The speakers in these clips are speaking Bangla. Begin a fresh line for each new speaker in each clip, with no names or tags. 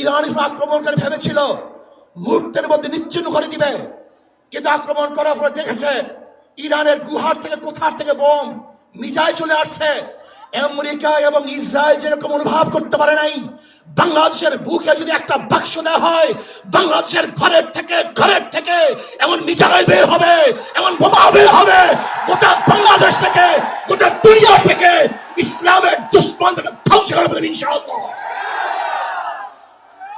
ইরানের উপর আক্রমণ করে ভেবেছিল, মুহূর্তের মধ্যে নিচ্ছিন্ন করে দিবে। কিন্তু আক্রমণ করার পরে দেখেছে, ইরানের গুহার থেকে কোথার থেকে বোম মিজাইল চলে আসছে। আমেরিকা এবং ইসরায়েল যেরকম অনুভব করতে পারে নাই, বাংলাদেশের বুকে যদি একটা বাক্স দেওয়া হয়, বাংলাদেশের ঘরের থেকে ঘরের থেকে এমন মিজাইল বের হবে, এমন বোমা বের হবে, গোটা বাংলাদেশ থেকে, গোটা দুনিয়া থেকে ইসলামের দুশ্মন থেকে ধ্বংস করে ফেলবে ইনশাআল্লাহ।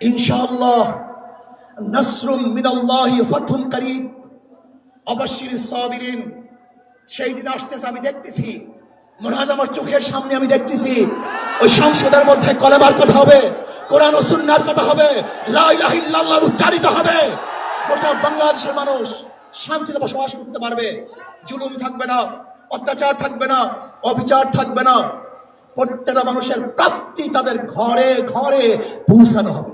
ইনশাআল্লাহ, নাসরুম মিনাল্লাহি ফাতহুম করিম। অবশ্যই সাবিরিন, সেই দিন আসতেছে, আমি দেখতেছি। মনে আমার চোখের সামনে আমি দেখতেছি। ওই সংসদের মধ্যে কলেমার কথা হবে, কোরআন ও সুন্নার কথা হবে, লা ইলাহা ইল্লাল্লাহ উচ্চারিত হবে। গোটা বাংলাদেশের মানুষ শান্তিতে বসবাস করতে পারবে। জুলুম থাকবে না, অত্যাচার থাকবে না, অবিচার থাকবে না। প্রত্যেকটা মানুষের প্রাপ্তি তাদের ঘরে ঘরে পৌঁছানো হবে।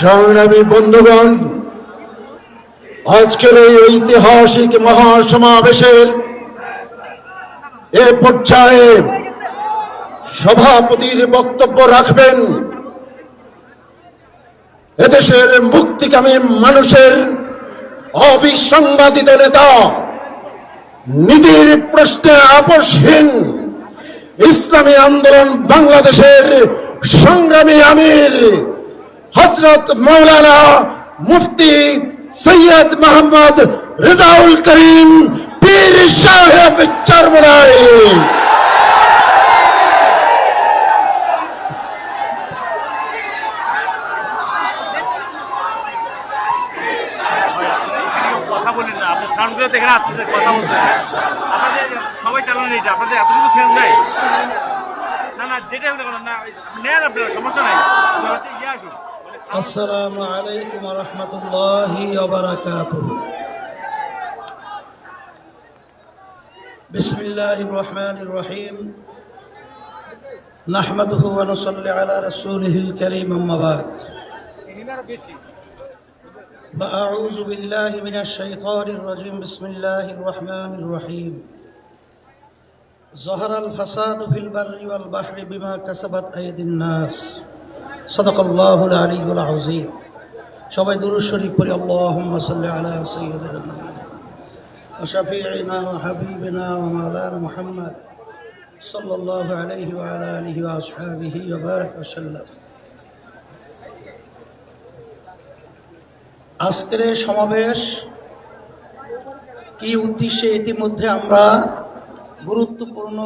সংগ্রামী বন্ধুগণ, আজকের এই ঐতিহাসিক মহাসমাবেশের এ পর্যায়ে সভাপতির বক্তব্য রাখবেন। এদেশের মুক্তিকামী মানুষের অবিসংবাদিত নেতা নীতির প্রশ্নে আপোষহীন ইসলামী আন্দোলন বাংলাদেশের সংগ্রামী আমির হজরত মৌলানা মুফতি সৈয়দ মোহাম্মদ রেজাউল করিম পীর সাহেব
আপনাদের সবাই চালানো এটা আপনাদের এত কিছু সেন্স নাই। না না যেটা না সমস্যা নাই। ইয়ে আসুন।
السلام عليكم ورحمة الله وبركاته. بسم الله الرحمن الرحيم. نحمده ونصلي على رسوله الكريم أما بعد. فأعوذ بالله من الشيطان الرجيم. بسم الله الرحمن الرحيم. ظهر الفساد في البر والبحر بما كسبت أيدي الناس. সদকল্লাহুল সবাই দুরুদ শরীফ পড়ি, আল্লাহুম্মা আজকের সমাবেশ কি উদ্দেশ্যে ইতিমধ্যে আমরা গুরুত্বপূর্ণ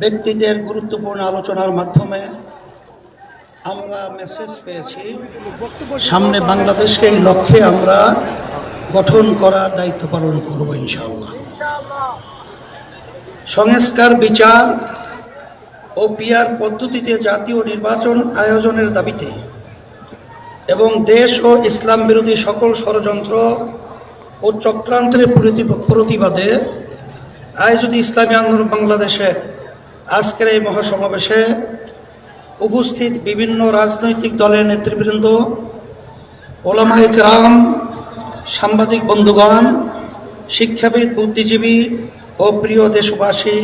ব্যক্তিদের গুরুত্বপূর্ণ আলোচনার মাধ্যমে আমরা মেসেজ পেয়েছি। সামনে বাংলাদেশকে এই লক্ষ্যে আমরা গঠন করার দায়িত্ব পালন করব ইনশাআল্লাহ। সংস্কার, বিচার ও পিয়ার পদ্ধতিতে জাতীয় নির্বাচন আয়োজনের দাবিতে এবং দেশ ও ইসলাম বিরোধী সকল ষড়যন্ত্র ও চক্রান্তের প্রতি- প্রতিবাদে আয়োজিত ইসলামী আন্দোলন বাংলাদেশে আজকের এই মহাসমাবেশে উপস্থিত বিভিন্ন রাজনৈতিক দলের নেতৃবৃন্দ ওলামাইক রাম সাংবাদিক বন্ধুগণ, শিক্ষাবিদ, বুদ্ধিজীবী ও প্রিয় দেশবাসী,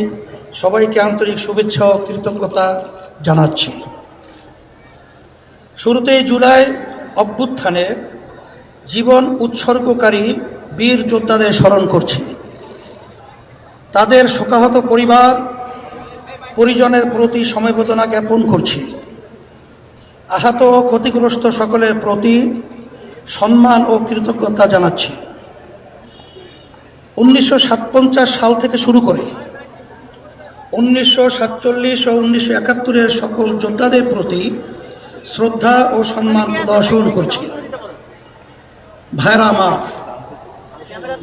সবাইকে আন্তরিক শুভেচ্ছা ও কৃতজ্ঞতা জানাচ্ছি। শুরুতেই জুলাই অভ্যুত্থানে জীবন উৎসর্গকারী বীর যোদ্ধাদের স্মরণ করছি। তাদের শোকাহত পরিবার পরিজনের প্রতি সমবেদনা জ্ঞাপন করছি। আহত ও ক্ষতিগ্রস্ত সকলের প্রতি সম্মান ও কৃতজ্ঞতা জানাচ্ছি। উনিশশো সাল থেকে শুরু করে উনিশশো সাতচল্লিশ ও উনিশশো একাত্তরের সকল যোদ্ধাদের প্রতি শ্রদ্ধা ও সম্মান প্রদর্শন করছি। ভাইরা আমার,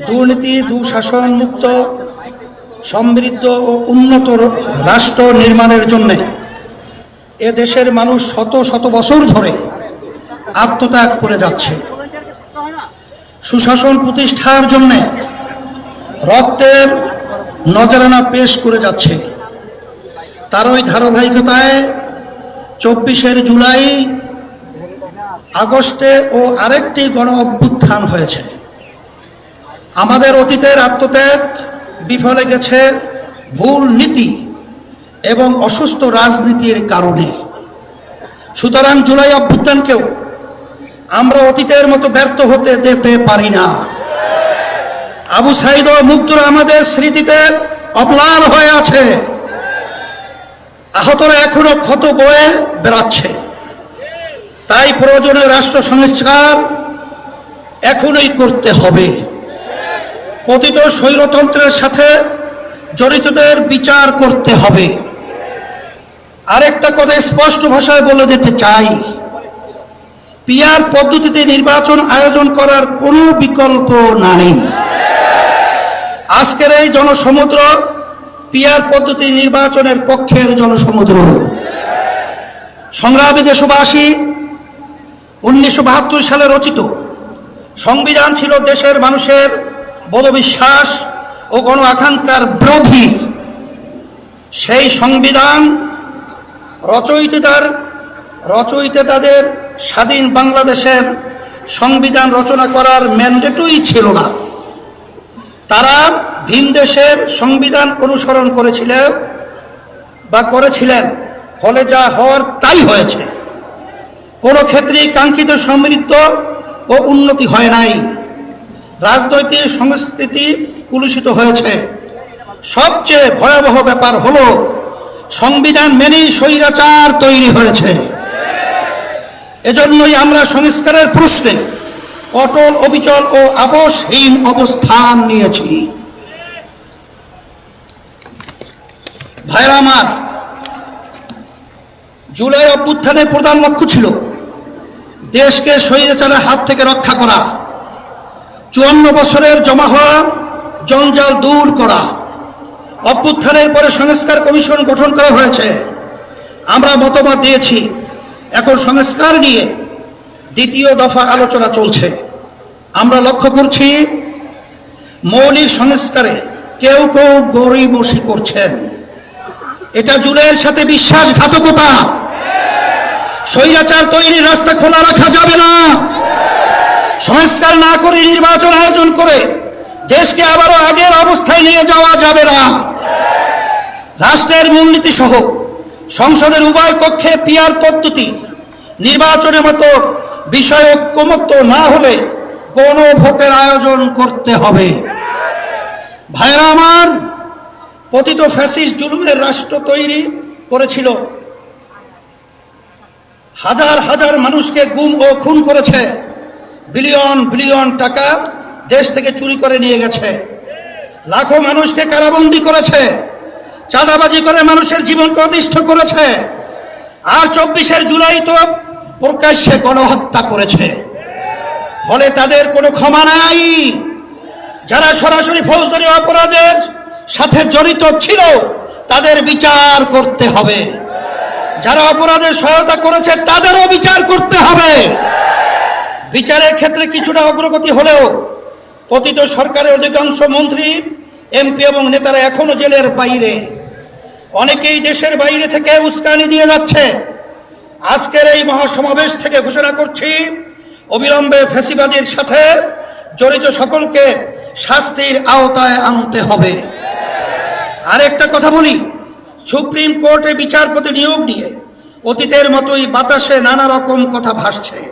দুর্নীতি দুঃশাসন মুক্ত সমৃদ্ধ ও উন্নত রাষ্ট্র নির্মাণের জন্যে এ দেশের মানুষ শত শত বছর ধরে আত্মত্যাগ করে যাচ্ছে। সুশাসন প্রতিষ্ঠার জন্যে রক্তের নজরানা পেশ করে যাচ্ছে। তার ওই ধারাবাহিকতায় চব্বিশের জুলাই আগস্টে ও আরেকটি গণ অভ্যুত্থান হয়েছে। আমাদের অতীতের আত্মত্যাগ বিফলে গেছে ভুল নীতি এবং অসুস্থ রাজনীতির কারণে। সুতরাং জুলাই অভ্যুত্থানকেও আমরা অতীতের মতো ব্যর্থ হতে দিতে পারি না। আবু সাইদ ও মুক্তুরা আমাদের স্মৃতিতে অম্লান হয়ে আছে। আহতরা এখনও ক্ষত বয়ে বেড়াচ্ছে। তাই প্রয়োজনে রাষ্ট্র সংস্কার এখনই করতে হবে। পতিত স্বৈরতন্ত্রের সাথে জড়িতদের বিচার করতে হবে। আরেকটা কথা স্পষ্ট ভাষায় বলে দিতে চাই। পিয়ার পদ্ধতিতে নির্বাচন আয়োজন করার কোনো বিকল্প নাই। আজকের এই জনসমুদ্র পিয়ার পদ্ধতি নির্বাচনের পক্ষের জনসমুদ্র। সংগ্রামী দেশবাসী, উনিশশো বাহাত্তর সালে রচিত সংবিধান ছিল দেশের মানুষের বোধবিশ্বাস ও গণ আকাঙ্ক্ষার বিরোধী। সেই সংবিধান রচয়িতার রচয়িতাদের স্বাধীন বাংলাদেশের সংবিধান রচনা করার ম্যান্ডেটই ছিল না। তারা ভিন দেশের সংবিধান অনুসরণ করেছিলেন বা করেছিলেন, ফলে যা হওয়ার তাই হয়েছে। কোনো ক্ষেত্রেই কাঙ্ক্ষিত সমৃদ্ধ ও উন্নতি হয় নাই। রাজনৈতিক সংস্কৃতি কুলুষিত হয়েছে। সবচেয়ে ভয়াবহ ব্যাপার হলো, সংবিধান মেনেই স্বৈরাচার তৈরি হয়েছে। এজন্যই আমরা সংস্কারের প্রশ্নে অটল অবিচল ও আপোষহীন অবস্থান নিয়েছি। ভাইরা আমার, জুলাই অভ্যুত্থানের প্রধান লক্ষ্য ছিল দেশকে স্বৈরাচারের হাত থেকে রক্ষা করা। চুয়ান্ন বছরের জমা হওয়া জঞ্জাল দূর করা। অভ্যুত্থানের পরে সংস্কার কমিশন গঠন করা হয়েছে। আমরা মতামত দিয়েছি, এখন সংস্কার নিয়ে দ্বিতীয় দফা আলোচনা চলছে। আমরা লক্ষ্য করছি, মৌলিক সংস্কারে কেউ কেউ গরিবসি করছেন। এটা জুলের সাথে বিশ্বাসঘাতকতা। স্বৈরাচার তৈরি রাস্তা খোলা রাখা যাবে না। সংস্কার না করে নির্বাচন আয়োজন করে দেশকে আবারও আগের অবস্থায় নিয়ে যাওয়া যাবে না। রাষ্ট্রের মূলনীতি সহ সংসদের উভয় কক্ষে পিয়ার পদ্ধতি নির্বাচনের মতো বিষয় ঐক্যমত্য না হলে গণভোটের আয়োজন করতে হবে। ভাইরা আমার, পতিত ফ্যাসিস্ট জুলুমের রাষ্ট্র তৈরি করেছিল। হাজার হাজার মানুষকে গুম ও খুন করেছে। বিলিয়ন বিলিয়ন টাকা দেশ থেকে চুরি করে নিয়ে গেছে। লাখো মানুষকে কারাবন্দি করেছে। চাঁদাবাজি করে মানুষের জীবনকে অতিষ্ঠ করেছে। আর চব্বিশের জুলাই তো প্রকাশ্যে গণহত্যা করেছে। ফলে তাদের কোনো ক্ষমা নাই। যারা সরাসরি ফৌজদারি অপরাধের সাথে জড়িত ছিল, তাদের বিচার করতে হবে। যারা অপরাধের সহায়তা করেছে, তাদেরও বিচার করতে হবে। বিচারের ক্ষেত্রে কিছুটা অগ্রগতি হলেও পতিত সরকারের অধিকাংশ মন্ত্রী, এমপি এবং নেতারা এখনও জেলের বাইরে। অনেকেই দেশের বাইরে থেকে উস্কানি দিয়ে যাচ্ছে। আজকের এই মহাসমাবেশ থেকে ঘোষণা করছি, অবিলম্বে ফ্যাসিবাদীর সাথে জড়িত সকলকে শাস্তির আওতায় আনতে হবে। আরেকটা কথা বলি, সুপ্রিম কোর্টে বিচারপতি নিয়োগ নিয়ে অতীতের মতোই বাতাসে নানা রকম কথা ভাসছে।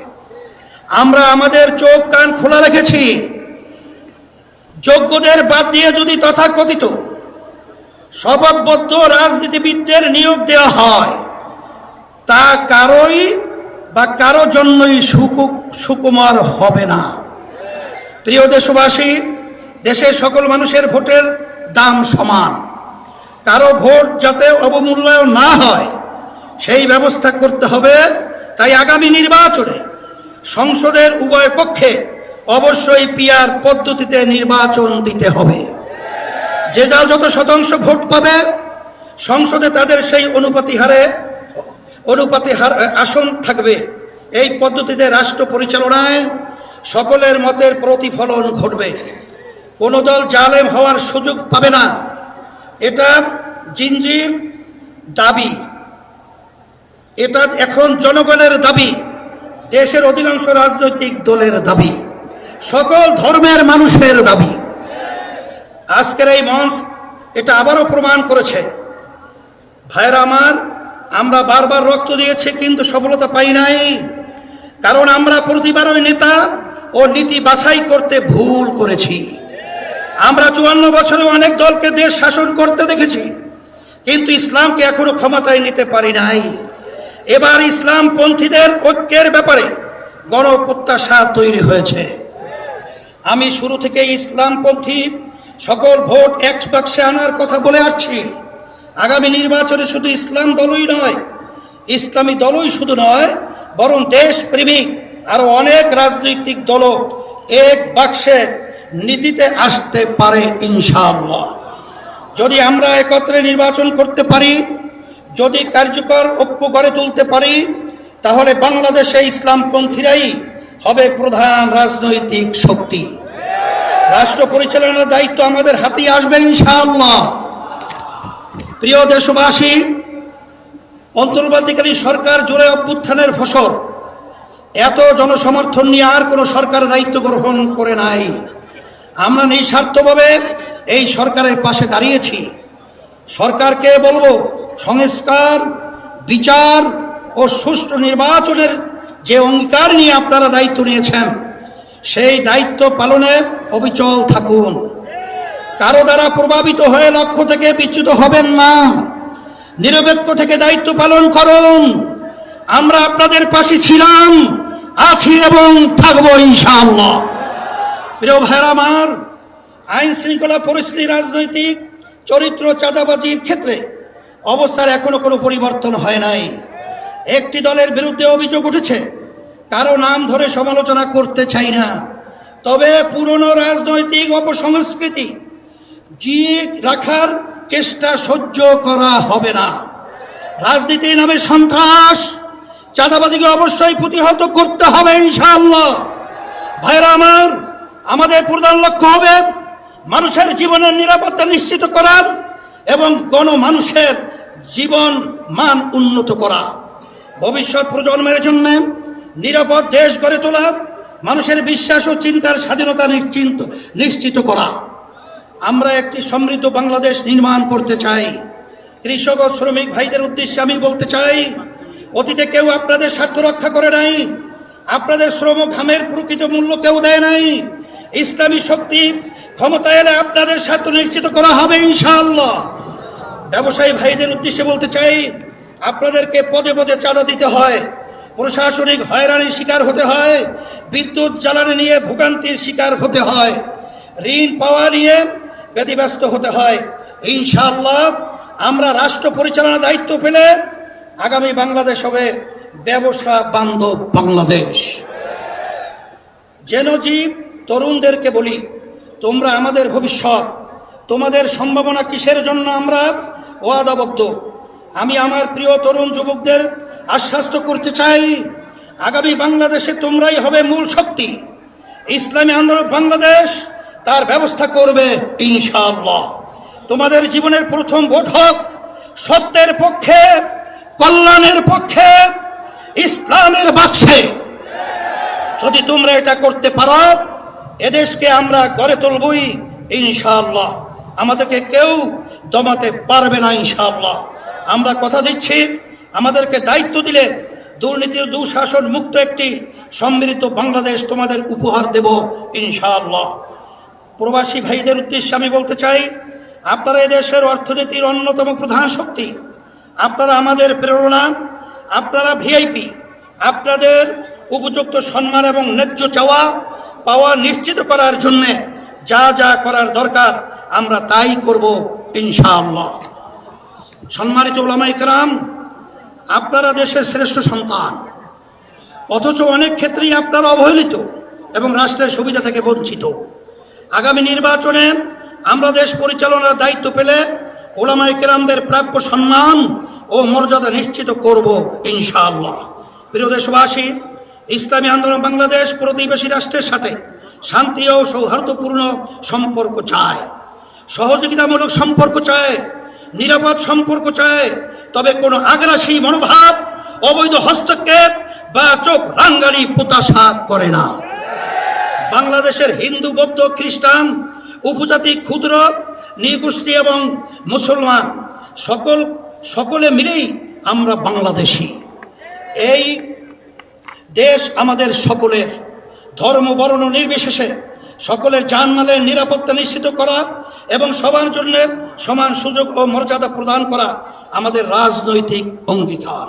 আমরা আমাদের চোখ কান খোলা রেখেছি। যোগ্যদের বাদ দিয়ে যদি তথাকথিত শপথবদ্ধ রাজনীতিবিদদের নিয়োগ দেওয়া হয়, তা কারোই বা কারও জন্যই সুকু- সুকুমার হবে না। প্রিয় দেশবাসী, দেশের সকল মানুষের ভোটের দাম সমান। কারও ভোট যাতে অবমূল্যায়ন না হয়, সেই ব্যবস্থা করতে হবে। তাই আগামী নির্বাচনে সংসদের উভয় কক্ষে অবশ্যই পিয়ার পদ্ধতিতে নির্বাচন দিতে হবে। যে যার যত শতাংশ ভোট পাবে, সংসদে তাদের সেই অনুপাতি হারে, অনুপাতি হার আসন থাকবে। এই পদ্ধতিতে রাষ্ট্র পরিচালনায় সকলের মতের প্রতিফলন ঘটবে। কোনো দল জালেম হওয়ার সুযোগ পাবে না। এটা জিনজির দাবি। এটা এখন জনগণের দাবি। দেশের অধিকাংশ রাজনৈতিক দলের দাবি, সকল ধর্মের মানুষের দাবি। আজকের এই মঞ্চ এটা আবারও প্রমাণ করেছে। ভাইরা আমার, আমরা বারবার রক্ত দিয়েছি, কিন্তু সফলতা পাই নাই। কারণ আমরা প্রতিবার ওই নেতা ও নীতি বাছাই করতে ভুল করেছি। আমরা চুয়ান্ন বছরে অনেক দলকে দেশ শাসন করতে দেখেছি, কিন্তু ইসলামকে এখনও ক্ষমতায় নিতে পারি নাই। এবার ইসলাম পন্থীদের ঐক্যের ব্যাপারে গণপ্রত্যাশা তৈরি হয়েছে। আমি শুরু থেকে ইসলামপন্থী সকল ভোট এক বাক্সে আনার কথা বলে আসছি। আগামী নির্বাচনে শুধু ইসলাম দলই নয়, ইসলামী দলই শুধু নয়, বরং দেশপ্রেমিক আরও অনেক রাজনৈতিক দলও এক বাক্সে নীতিতে আসতে পারে ইনশাআল্লাহ। যদি আমরা একত্রে নির্বাচন করতে পারি যদি কার্যকর ঐক্য গড়ে তুলতে পারি, তাহলে বাংলাদেশে ইসলামপন্থীরাই হবে প্রধান রাজনৈতিক শক্তি। রাষ্ট্র পরিচালনার দায়িত্ব আমাদের হাতেই আসবে ইনশাআল্লাহ। প্রিয় দেশবাসী, অন্তর্বর্তীকালীন সরকার জুড়ে অভ্যুত্থানের ফসল, এত জনসমর্থন নিয়ে আর কোনো সরকার দায়িত্ব গ্রহণ করে নাই। আমরা নিঃস্বার্থভাবে এই সরকারের পাশে দাঁড়িয়েছি। সরকারকে বলব সংস্কার, বিচার ও সুষ্ঠু নির্বাচনের যে অঙ্গীকার নিয়ে আপনারা দায়িত্ব নিয়েছেন, সেই দায়িত্ব পালনে অবিচল থাকুন। কারও দ্বারা প্রভাবিত হয়ে লক্ষ্য থেকে বিচ্যুত হবেন না। নিরপেক্ষ থেকে দায়িত্ব পালন করুন। আমরা আপনাদের পাশে ছিলাম, আছি এবং থাকব ইনশাআল্লাহ। প্রিয় ভাইরা আমার আইন শৃঙ্খলা পরিস্থিতি রাজনৈতিক চরিত্র চাঁদাবাজির ক্ষেত্রে অবস্থার এখনও কোনো পরিবর্তন হয় নাই। একটি দলের বিরুদ্ধে অভিযোগ উঠেছে, কারও নাম ধরে সমালোচনা করতে চাই না। তবে পুরনো রাজনৈতিক অপসংস্কৃতি জিয়ে রাখার চেষ্টা সহ্য করা হবে না। রাজনীতির নামে সন্ত্রাস, চাঁদাবাজিকে অবশ্যই প্রতিহত করতে হবে ইনশাআল্লাহ। ভাইরা আমার, আমাদের প্রধান লক্ষ্য হবে মানুষের জীবনের নিরাপত্তা নিশ্চিত করা এবং কোন মানুষের জীবন মান উন্নত করা। ভবিষ্যৎ প্রজন্মের জন্য নিরাপদ দেশ গড়ে তোলা, মানুষের বিশ্বাস ও চিন্তার স্বাধীনতা নিশ্চিন্ত, নিশ্চিত করা। আমরা একটি সমৃদ্ধ বাংলাদেশ নির্মাণ করতে চাই। কৃষক ও শ্রমিক ভাইদের উদ্দেশ্যে আমি বলতে চাই, অতীতে কেউ আপনাদের স্বার্থ রক্ষা করে নাই, আপনাদের শ্রম ঘামের প্রকৃত মূল্য কেউ দেয় নাই। ইসলামী শক্তি ক্ষমতা এলে আপনাদের স্বার্থ নিশ্চিত করা হবে ইনশাআল্লাহ। ব্যবসায়ী ভাইদের উদ্দেশ্যে বলতে চাই, আপনাদেরকে পদে পদে চাঁদা দিতে হয়, প্রশাসনিক হয়রানির শিকার হতে হয়, বিদ্যুৎ জ্বালানি নিয়ে ভোগান্তির শিকার হতে হয়, ঋণ পাওয়া নিয়ে ব্যতিব্যস্ত হতে হয়। ইনশাআল্লাহ, আমরা রাষ্ট্র পরিচালনার দায়িত্ব পেলে আগামী বাংলাদেশ হবে ব্যবসা বান্ধব বাংলাদেশ। যেন জীব তরুণদেরকে বলি, তোমরা আমাদের ভবিষ্যৎ, তোমাদের সম্ভাবনা কিসের জন্য আমরা ওয়াদাবদ্ধ। আমি আমার প্রিয় তরুণ যুবকদের আশ্বাস্ত করতে চাই, আগামী বাংলাদেশে তোমরাই হবে মূল শক্তি। ইসলামী আন্দোলন বাংলাদেশ তার ব্যবস্থা করবে ইনশাআল্লাহ। তোমাদের জীবনের প্রথম ভোট হোক, সত্যের পক্ষে, কল্যাণের পক্ষে, ইসলামের বাক্সে। যদি তোমরা এটা করতে পারো, এদেশকে আমরা গড়ে তুলবই ইনশাআল্লাহ। আমাদেরকে কেউ দমাতে পারবে না ইনশাআল্লাহ। আমরা কথা দিচ্ছি, আমাদেরকে দায়িত্ব দিলে দুর্নীতির দুঃশাসন মুক্ত একটি সম্মিলিত বাংলাদেশ তোমাদের উপহার দেব ইনশাআল্লাহ। প্রবাসী ভাইদের উদ্দেশ্যে আমি বলতে চাই, আপনারা এদেশের অর্থনীতির অন্যতম প্রধান শক্তি। আপনারা আমাদের প্রেরণা, আপনারা ভিআইপি। আপনাদের উপযুক্ত সম্মান এবং ন্যায্য চাওয়া পাওয়া নিশ্চিত করার জন্যে যা যা করার দরকার, আমরা তাই করব ইনশাআল্লাহ। সম্মানিত ওলামাই কারাম, আপনারা দেশের শ্রেষ্ঠ সন্তান। অথচ অনেক ক্ষেত্রেই আপনারা অবহেলিত এবং রাষ্ট্রের সুবিধা থেকে বঞ্চিত। আগামী নির্বাচনে আমরা দেশ পরিচালনার দায়িত্ব পেলে ওলামাই কেরামদের প্রাপ্য সম্মান ও মর্যাদা নিশ্চিত করব ইনশাআল্লাহ। প্রিয় দেশবাসী, ইসলামী আন্দোলন বাংলাদেশ প্রতিবেশী রাষ্ট্রের সাথে শান্তি ও সৌহার্দ্যপূর্ণ সম্পর্ক চায়। সহযোগিতামূলক সম্পর্ক চায়, নিরাপদ সম্পর্ক চায়, তবে কোনো আগ্রাসী মনোভাব, অবৈধ হস্তক্ষেপ বা চোখ রাঙ্গানি প্রত্যাশা করে না। বাংলাদেশের হিন্দু, বৌদ্ধ, খ্রিস্টান, উপজাতি, ক্ষুদ্র, নৃগোষ্ঠী এবং মুসলমান সকল, সকলে মিলেই আমরা বাংলাদেশি। এই দেশ আমাদের সকলের ধর্ম, বর্ণ নির্বিশেষে সকলের জানমালের নিরাপত্তা নিশ্চিত করা এবং সবার জন্য সমান সুযোগ ও মর্যাদা প্রদান করা আমাদের রাজনৈতিক অঙ্গীকার।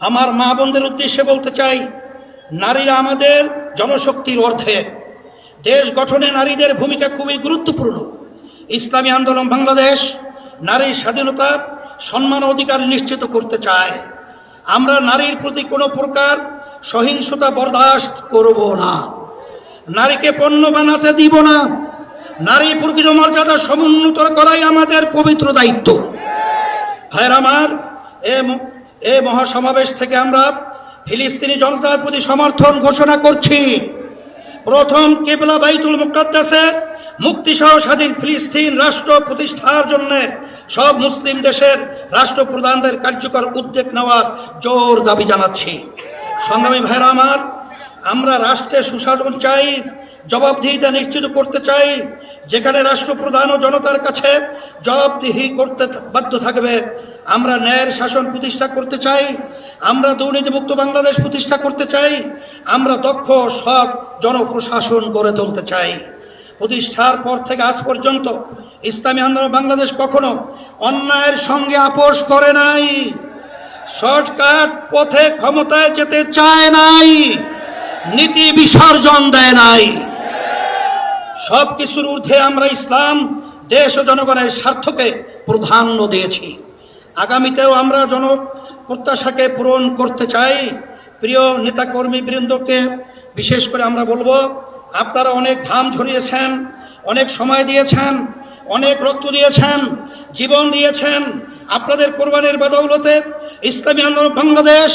আমার মা বোনদের উদ্দেশ্যে বলতে চাই, নারীরা আমাদের জনশক্তির অর্থে দেশ গঠনে নারীদের ভূমিকা খুবই গুরুত্বপূর্ণ। ইসলামী আন্দোলন বাংলাদেশ নারীর স্বাধীনতা, সম্মান অধিকার নিশ্চিত করতে চায়। আমরা নারীর প্রতি কোনো প্রকার সহিংসতা বরদাস্ত করব না। নারীকে পণ্য বানাতে দিব না। নারী প্রকৃত মর্যাদা সমুন্নত করাই আমাদের পবিত্র দায়িত্ব। ভাইয়ের আমার, এ মহাসমাবেশ থেকে আমরা ফিলিস্তিনি জনতার প্রতি সমর্থন ঘোষণা করছি। প্রথম কেবলা বাইতুল মুকাদ্দাসে মুক্তিসহ স্বাধীন ফিলিস্তিন রাষ্ট্র প্রতিষ্ঠার জন্য সব মুসলিম দেশের রাষ্ট্রপ্রধানদের কার্যকর উদ্যোগ নেওয়ার জোর দাবি জানাচ্ছি। সংগ্রামী ভাইরা আমার, আমরা রাষ্ট্রে সুশাসন চাই জবাবদিহিতা নিশ্চিত করতে চাই, যেখানে রাষ্ট্রপ্রধান ও জনতার কাছে জবাবদিহি করতে বাধ্য থাকবে। আমরা ন্যায়ের শাসন প্রতিষ্ঠা করতে চাই, আমরা দুর্নীতিমুক্ত বাংলাদেশ প্রতিষ্ঠা করতে চাই, আমরা দক্ষ, সৎ জনপ্রশাসন গড়ে তুলতে চাই। প্রতিষ্ঠার পর থেকে আজ পর্যন্ত ইসলামী আন্দোলন বাংলাদেশ কখনো অন্যায়ের সঙ্গে আপোষ করে নাই। শর্টকাট পথে ক্ষমতায় যেতে চায় নাই, নীতি বিসর্জন দেয় নাই। সব কিছুর ঊর্ধ্বে আমরা ইসলাম, দেশ ও জনগণের স্বার্থকে প্রাধান্য দিয়েছি। আগামীতেও আমরা জন প্রত্যাশাকে পূরণ করতে চাই। প্রিয় নেতাকর্মী বৃন্দকে বিশেষ করে আমরা বলব, আপনারা অনেক ঘাম ঝরিয়েছেন, অনেক সময় দিয়েছেন, অনেক রক্ত দিয়েছেন, জীবন দিয়েছেন। আপনাদের কোরবানির বদৌলতে ইসলামী আন্দোলন বাংলাদেশ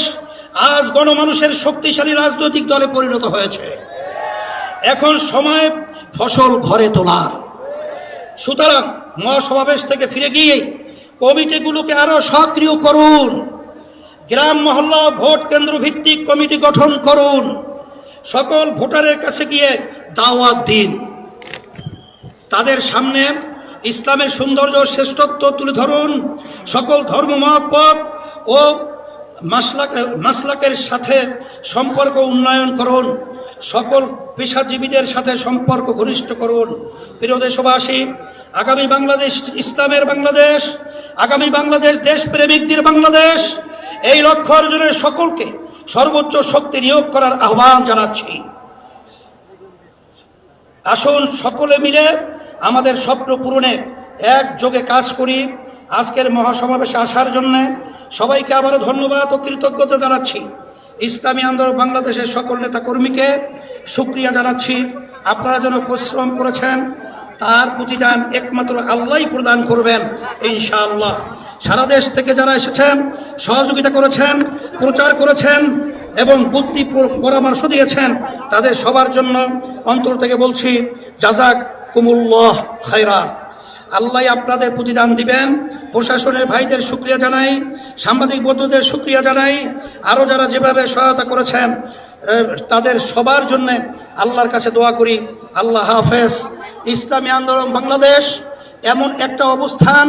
আজ গণমানুষের শক্তিশালী রাজনৈতিক দলে পরিণত হয়েছে। এখন সময় ফসল ঘরে তোলার। সুতরাং মহাসমাবেশ থেকে ফিরে গিয়ে কমিটিগুলোকে আরও সক্রিয় করুন। গ্রাম, মহল্লা ভোট কেন্দ্র ভিত্তিক কমিটি গঠন করুন। সকল ভোটারের কাছে গিয়ে দাওয়াত দিন। তাদের সামনে ইসলামের সৌন্দর্য শ্রেষ্ঠত্ব তুলে ধরুন। সকল ধর্ম মহৎপথ ও মাসলাক মাসলাকের সাথে সম্পর্ক উন্নয়ন করুন। সকল পেশাজীবীদের সাথে সম্পর্ক ঘনিষ্ঠ করুন। প্রিয় দেশবাসী, আগামী বাংলাদেশ, ইসলামের বাংলাদেশ, আগামী বাংলাদেশ দেশপ্রেমিকদের বাংলাদেশ, এই লক্ষ্য অর্জনের সকলকে সর্বোচ্চ শক্তি নিয়োগ করার আহ্বান জানাচ্ছি। আসুন সকলে মিলে আমাদের স্বপ্ন পূরণে একযোগে কাজ করি। আজকের মহাসমাবেশে আসার জন্য সবাইকে আবারও ধন্যবাদ ও কৃতজ্ঞতা জানাচ্ছি। ইসলামী আন্দোলন বাংলাদেশের সকল নেতা কর্মীকে সুক্রিয়া জানাচ্ছি। আপনারা যেন পরিশ্রম করেছেন, তার প্রতিদান একমাত্র আল্লাহই প্রদান করবেন, ইনশাআল্লাহ। সারা দেশ থেকে যারা এসেছেন, সহযোগিতা করেছেন, প্রচার করেছেন এবং বুদ্ধি পরামর্শ দিয়েছেন, তাদের সবার জন্য অন্তর থেকে বলছি জাজাক কুমুল্লাহ খায়রাত আল্লাহ আপনাদের প্রতিদান দিবেন। প্রশাসনের ভাইদের শুক্রিয়া জানাই, সাংবাদিক বন্ধুদের শুক্রিয়া জানাই। আরও যারা যেভাবে সহায়তা করেছেন তাদের সবার জন্য আল্লাহর কাছে দোয়া করি। আল্লাহ হাফেজ। ইসলামী আন্দোলন বাংলাদেশ এমন একটা অবস্থান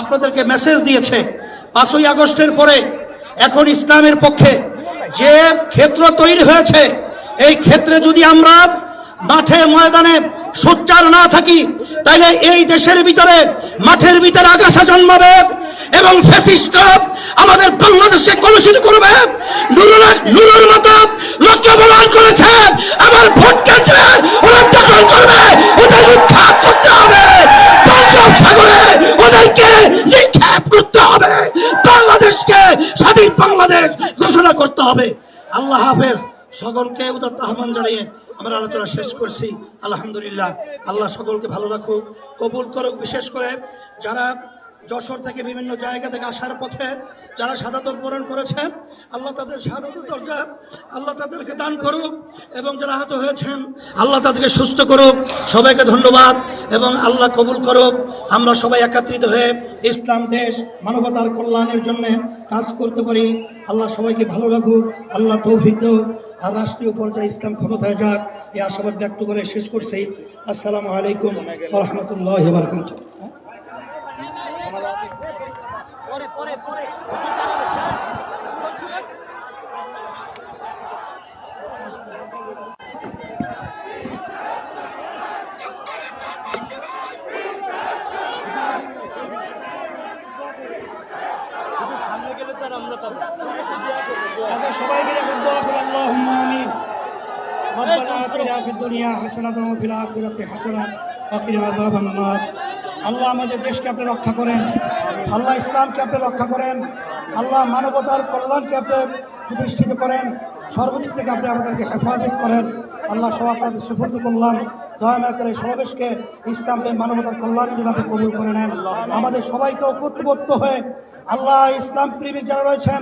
আপনাদেরকে মেসেজ দিয়েছে। পাঁচই আগস্টের পরে এখন ইসলামের পক্ষে যে ক্ষেত্র তৈরি হয়েছে, এই ক্ষেত্রে যদি আমরা মাঠে ময়দানে সোচ্চার না থাকি তাহলে এই দেশের ভিতরে, মাঠের ভিতরে আগাছা জন্মাবে এবং আমাদের বাংলাদেশকে কলুষিত করবে। নুরুল প্রমাণ আমার ভোট কেন্দ্রে ওরা দখল করবে, ওদের উত্থাপ করতে হবে। সাগরে ওদেরকে নিক্ষেপ করতে হবে। বাংলাদেশকে স্বাধীন বাংলাদেশ ঘোষণা করতে হবে। আল্লাহ হাফেজ, সকলকে উদাত্ত আহ্বান জানিয়ে আমরা আলোচনা শেষ করছি। আলহামদুলিল্লাহ, আল্লাহ সকলকে ভালো রাখুক, কবুল করুক। বিশেষ করে যারা যশোর থেকে বিভিন্ন জায়গা থেকে আসার পথে যারা সাদাত বরণ করেছেন, আল্লাহ তাদের সাদাত দরজা, আল্লাহ তাদেরকে দান করুক এবং যারা আহত হয়েছেন, আল্লাহ তাদেরকে সুস্থ করুক। সবাইকে ধন্যবাদ এবং আল্লাহ কবুল করুক। আমরা সবাই একত্রিত হয়ে ইসলাম, দেশ, মানবতার কল্যাণের জন্য কাজ করতে পারি। আল্লাহ সবাইকে ভালো রাখুক। আল্লাহ তৌফিক দেউক আর রাষ্ট্রীয় পর্যায়ে ইসলাম ক্ষমতায় যাক, এই আশাবাদ ব্যক্ত করে শেষ করছি। আসসালামু আলাইকুম রহমতুল্লাহ বারকাত আচ্ছা সবাই মিলে একটু দোয়া করে আল্লাহুম্মা আমিন ربنا آتنا في الدنيا حسنة وفي الآخرة حسنة وقنا عذاب النار আল্লাহ আমাদের দেশকে আপনি রক্ষা করেন আল্লাহ ইসলামকে আপনি রক্ষা করেন আল্লাহ মানবতার কল্যাণকে আপনি প্রতিষ্ঠিত করেন সর্বদিক থেকে আপনি আমাদেরকে হেফাজত করেন আল্লাহ সব আপনাদের সুফর্দ করলাম দয়া না করে সমাবেশকে ইসলামকে মানবতার কল্যাণের জন্য আপনি কবুল করে নেন আমাদের সবাইকে ঐক্যবদ্ধ হয়ে আল্লাহ ইসলাম প্রেমিক যারা রয়েছেন